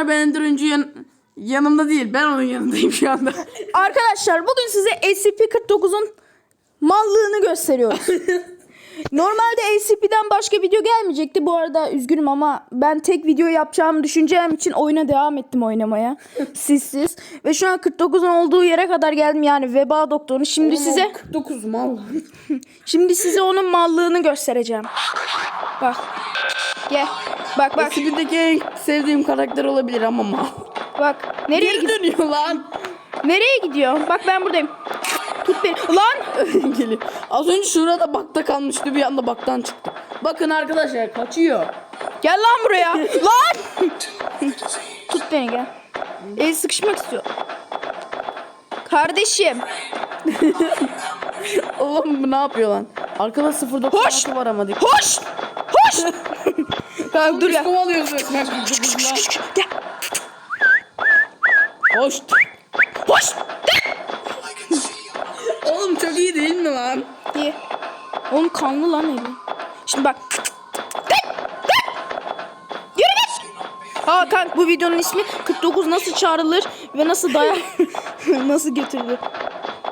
Arkadaşlar ben Ender Öncü yan- yanımda değil. Ben onun yanındayım şu anda. Arkadaşlar bugün size SCP-49'un mallığını gösteriyoruz. Normalde SCP'den başka video gelmeyecekti. Bu arada üzgünüm ama ben tek video yapacağımı düşüneceğim için oyuna devam ettim oynamaya. Sizsiz. Ve şu an 49'un olduğu yere kadar geldim yani veba doktorunu. Şimdi size 49 mal. şimdi size onun mallığını göstereceğim. Bak. Gel. Bak bak. Ekibindeki en sevdiğim karakter olabilir ama mal. Bak. Nereye Geri gidiyor? dönüyor lan. Nereye gidiyor? Bak ben buradayım. Tut beni. Lan! Geliyor. Az önce şurada bakta kalmıştı bir anda baktan çıktı. Bakın arkadaşlar kaçıyor. Gel lan buraya. lan! Tut beni gel. El sıkışmak istiyor. Kardeşim. Oğlum bu ne yapıyor lan? Arkada Hoş! 0.96 var ama dikkat. Hoş! Hoş! Kanka dur ya. kovalıyoruz resmen. Gel. Hoş. Hoş! Oğlum çok iyi değil mi lan? Diye. Oğlum kanlı lan eli. Şimdi bak. Aa kanka bu videonun ismi 49 nasıl çağrılır ve nasıl dayan nasıl götürülür.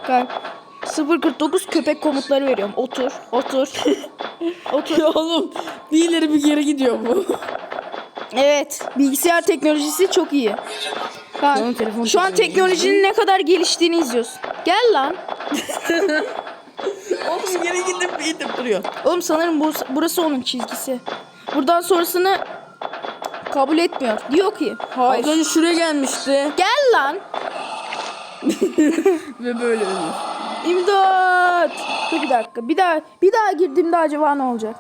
Kanka 049 köpek komutları veriyorum. Otur, otur. otur. Oğlum bir ileri bir geri gidiyor bu. Evet, bilgisayar teknolojisi çok iyi. Şu an telefon şu an teknolojinin ne kadar geliştiğini izliyorsun. Gel lan. Oğlum geri gidip gidip duruyor. Oğlum sanırım bu, burası onun çizgisi. Buradan sonrasını kabul etmiyor. Diyor ki hayır. Az önce şuraya gelmişti Gel lan. ve böyle ölüyor. İmdat. Dur bir dakika. Bir daha bir daha girdiğimde acaba ne olacak?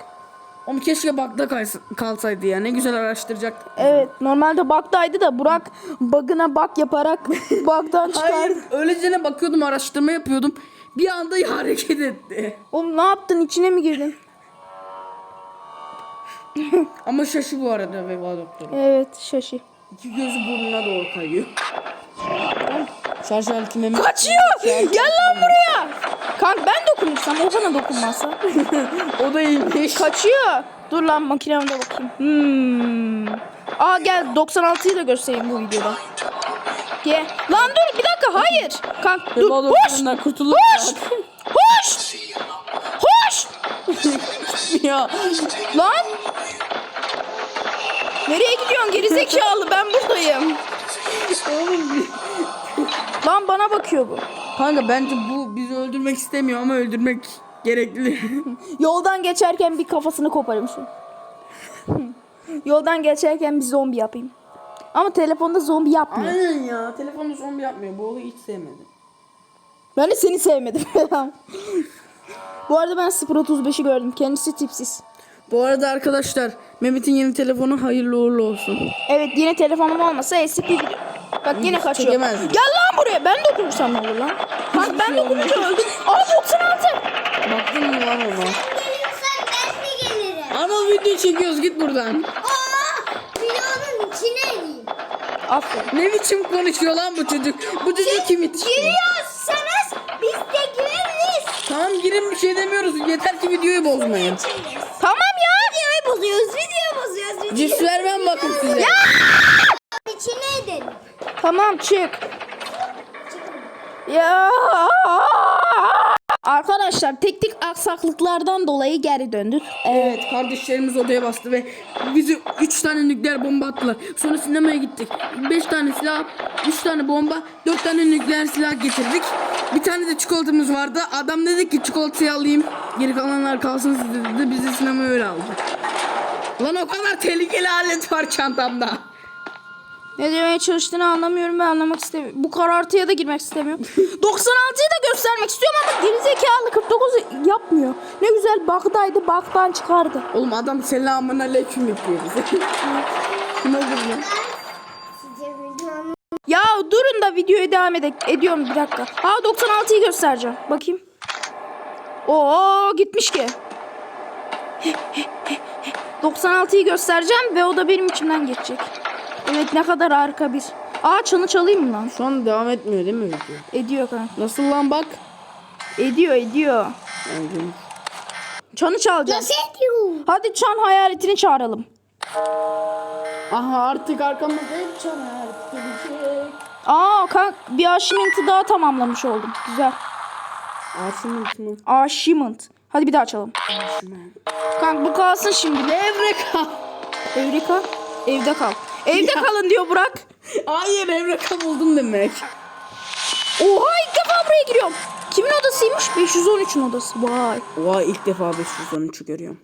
Oğlum keşke bakta kalsaydı ya. Ne güzel araştıracaktık. Evet, normalde bug'daydı da Burak bug'ına bug yaparak bug'dan çıkardı. Hayır öylece bakıyordum araştırma yapıyordum. Bir anda hareket etti. Oğlum ne yaptın? İçine mi girdin? Ama şaşı bu arada veba doktoru. Evet, şaşı. İki gözü burnuna doğru kayıyor. Şarj aletine mi? Kaçıyor. Gel lan buraya. Kanka ben dokunursam o bana dokunmazsa. O da iyiymiş. Kaçıyor. Dur lan makinemde bakayım. Hmm. Aa gel 96'yı da göstereyim bu videoda. Gel. Lan dur bir dakika hayır. Kanka dur. Hoş. Hoş. Hoş. Hoş. ya. Lan. Nereye gidiyorsun gerizekalı ben buradayım. Lan bana bakıyor bu. Kanka bence bu bizi öldürmek istemiyor ama öldürmek gerekli. Yoldan geçerken bir kafasını koparayım şu. Yoldan geçerken bir zombi yapayım. Ama telefonda zombi yapmıyor. Aynen ya. Telefonda zombi yapmıyor. Bu olayı hiç sevmedim. Ben de seni sevmedim. Bu arada ben 035'i gördüm. Kendisi tipsiz. Bu arada arkadaşlar Mehmet'in yeni telefonu hayırlı uğurlu olsun. Evet yine telefonum olmasa video. Bak yine kaçıyor. çekemez. Gel lan buraya. Ben dokunursam ne olur lan? Bak ben dokununca öldüm. Aa 96. Baktın mı lan ona? Gelirsen ben de gelirim. Anıl video çekiyoruz git buradan. Aa, videonun içine gireyim. Aferin. Ne biçim konuşuyor lan bu çocuk? Bu çocuk kim yetişti? Giriyorsanız biz de gireriz. Tamam girin bir şey demiyoruz. Yeter ki videoyu bozmayın. Tamam ya. Videoyu bozuyoruz, video bozuyoruz. Video Cips vermem bakın size. edelim. Tamam çık. Ya. Arkadaşlar teknik aksaklıklardan dolayı geri döndük. Evet kardeşlerimiz odaya bastı ve bizi 3 tane nükleer bomba attılar. Sonra sinemaya gittik. 5 tane silah, 3 tane bomba, 4 tane nükleer silah getirdik. Bir tane de çikolatamız vardı. Adam dedi ki çikolatayı alayım. Geri kalanlar kalsın size dedi. Bizi sinemaya öyle aldı. Lan o kadar tehlikeli alet var çantamda. Ne demeye çalıştığını anlamıyorum ve anlamak istemiyorum. Bu karartıya da girmek istemiyorum. 96'yı da göstermek istiyorum ama gerizekalı 49 yapmıyor. Ne güzel bakdaydı baktan çıkardı. Oğlum adam selamun aleyküm yapıyor bize. Size videonun Ya durun da videoya devam edek ediyorum bir dakika. Ha 96'yı göstereceğim. Bakayım. Oo gitmiş ki. 96'yı göstereceğim ve o da benim içimden geçecek. Evet ne kadar harika bir. Aa çanı çalayım mı lan? Şu an devam etmiyor değil mi video? Ediyor kanka. Nasıl lan bak? Ediyor ediyor. Yani Çanı çalacağım. Nasıl ediyor? Hadi çan hayaletini çağıralım. Aha artık arkamızda hep çanar gelecek. Aa kank bir achievement'ı daha tamamlamış oldum. Güzel. Aşımınt mı? Achievement. Hadi bir daha açalım. Kank bu kalsın şimdi. Evreka. Evrika. Evde kal. Evde kalın diyor Burak. Hayır Evreka buldum demek. Oha ilk defa buraya giriyorum. Kimin odasıymış? 513'ün odası. Vay. Oha ilk defa 513'ü görüyorum.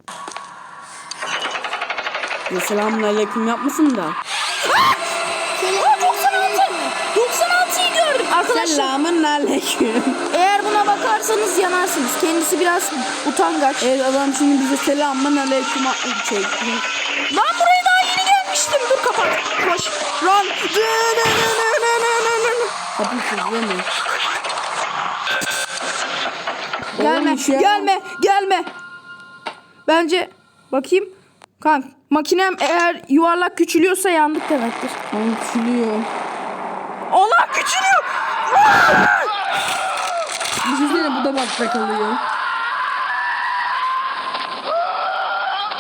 Ya selamun aleyküm yapmasın da. Aa 96. 96'yı gördüm. Arkadaşlar Selamun aleyküm. eğer buna bakarsanız yanarsınız. Kendisi biraz utangaç. Evet adam şimdi bize selamun aleyküm şey. Lan buraya daha yeni gelmiştim. Dur. Koş. Run. Kapı sızdı mı? Gelme. Şey- Gelme. Gelme. Bence bakayım. Kank makinem eğer yuvarlak küçülüyorsa yandık demektir. Oğlum küçülüyor. Allah küçülüyor. Düşünsene bu da bakta kalıyor.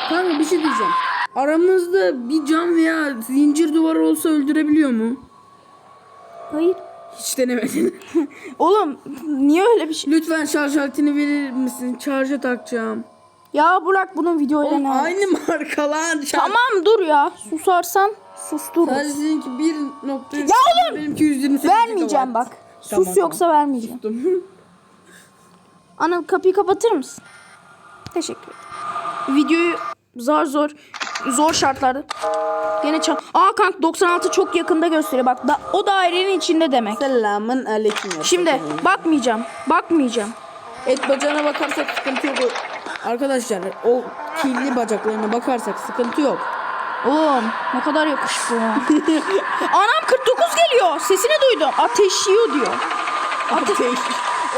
Kanka bir şey diyeceğim. Aramızda bir cam veya zincir duvarı olsa öldürebiliyor mu? Hayır. Hiç denemedin. Oğlum niye öyle bir şey? Lütfen şarj aletini verir misin? Şarja takacağım. Ya Burak bunun videoyla Oğlum ne? aynı marka lan. Şarj- Tamam dur ya. Susarsan sustururuz. Sadece seninki 1.3 Ya oğlum! benimki 128 Vermeyeceğim GB. bak. Tamam, Sus yoksa vermeyeceğim. Tamam. Ana kapıyı kapatır mısın? Teşekkür ederim. Videoyu zar zor zor şartlarda. Gene çal. Aa kank 96 çok yakında gösteriyor. Bak da, o dairenin içinde demek. Selamun aleyküm. Şimdi bakmayacağım. Bakmayacağım. Et bacağına bakarsak sıkıntı yok. Arkadaşlar o kirli bacaklarına bakarsak sıkıntı yok. Oğlum ne kadar yakışıklı. Anam 49 geliyor. Sesini duydum. Ateşiyor diyor. Ateş.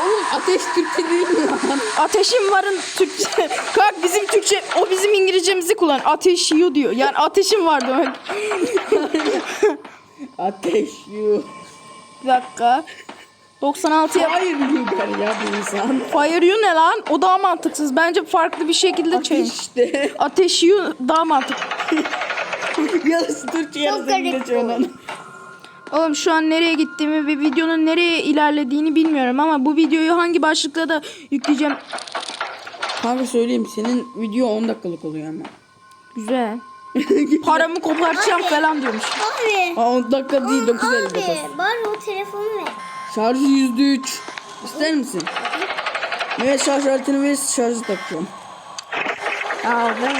Oğlum ateş Türkçe değil mi lan? Ateşim varın Türkçe. Kalk bizim Türkçe, o bizim İngilizcemizi kullan. Ateş yiyor diyor. Yani ateşim var demek. Ateş yu. Bir dakika. 96'ya Hayır Yugar ya bu insan. Fire you ne lan? O daha mantıksız. Bence farklı bir şekilde çevir. İşte. Ateş you daha mantıklı. yarısı Türkçe yarısı İngilizce olan. Oğlum şu an nereye gittiğimi ve videonun nereye ilerlediğini bilmiyorum ama bu videoyu hangi başlıkta da yükleyeceğim. Kanka söyleyeyim senin video 10 dakikalık oluyor ama. Güzel. Paramı kopartacağım falan diyormuş. Abi. Aa, 10 dakika değil 9.59. Abi bari o telefonu ver. Şarjı %3. İster misin? Evet şarj aletini ver şarjı takacağım. Ya ben...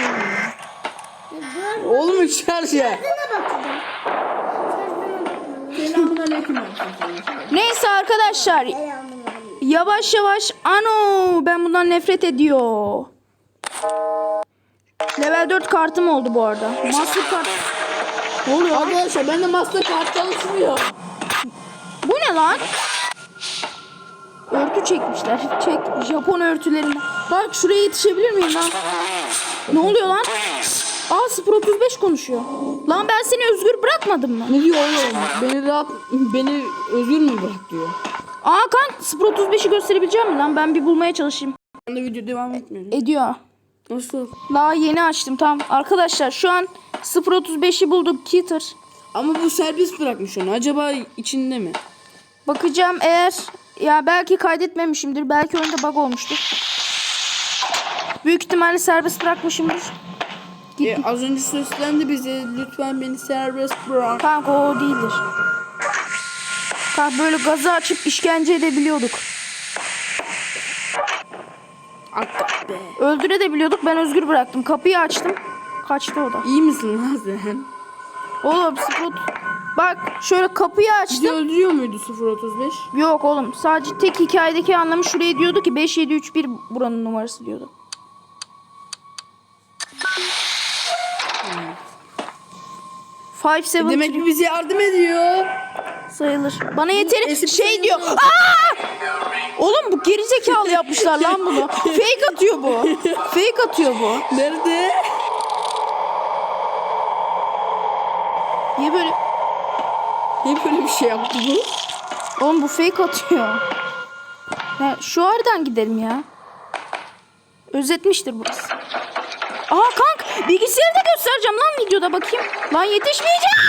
Hiç şarj ya. Şuna bakacağım. Neyse arkadaşlar yavaş yavaş ano ben bundan nefret ediyor. Level 4 kartım oldu bu arada. Master kart. Ne oluyor? Arkadaşlar bende Mastercard çalışmıyor. Bu ne lan? Örtü çekmişler. Çek Japon örtülerinden. Bak şuraya yetişebilir miyim lan? Ne oluyor lan? Aa 035 konuşuyor. Lan ben seni özgür bırakmadım mı? Ne diyor oğlum? Beni rahat, beni özgür mü bırak diyor. Aa kan 035'i gösterebileceğim mi lan? Ben bir bulmaya çalışayım. Ben de video devam etmiyor. Ediyor. Nasıl? Daha yeni açtım tamam. Arkadaşlar şu an 0.35'i bulduk Kitter. Ama bu serbest bırakmış onu. Acaba içinde mi? Bakacağım eğer ya belki kaydetmemişimdir. Belki önde bug olmuştur. Büyük ihtimalle serbest bırakmışımdır. E, az önce seslendi bize. Lütfen beni serbest bırak. Kanka o değildir. Kanka böyle gazı açıp işkence edebiliyorduk. Akka be. Öldürebiliyorduk. Ben özgür bıraktım. Kapıyı açtım. Kaçtı o da. İyi misin lan sen? Oğlum Sprot. Bak şöyle kapıyı açtım. Bizi öldürüyor muydu 035? Yok oğlum sadece tek hikayedeki anlamı şuraya diyordu ki 5731 buranın numarası diyordu. Five seven Demek ki bize yardım ediyor. sayılır. Bana yeteri Eski şey diyor. Aa! Oğlum bu gerizekalı yapmışlar lan bunu. Fake atıyor bu. Fake atıyor bu. Nerede? Niye böyle? Niye böyle bir şey yaptı bu? Oğlum bu fake atıyor. Ya şu aradan gidelim ya. Özetmiştir burası. Aha kank Bilgisayarı da göstereceğim lan videoda bakayım. Lan yetişmeyeceğim.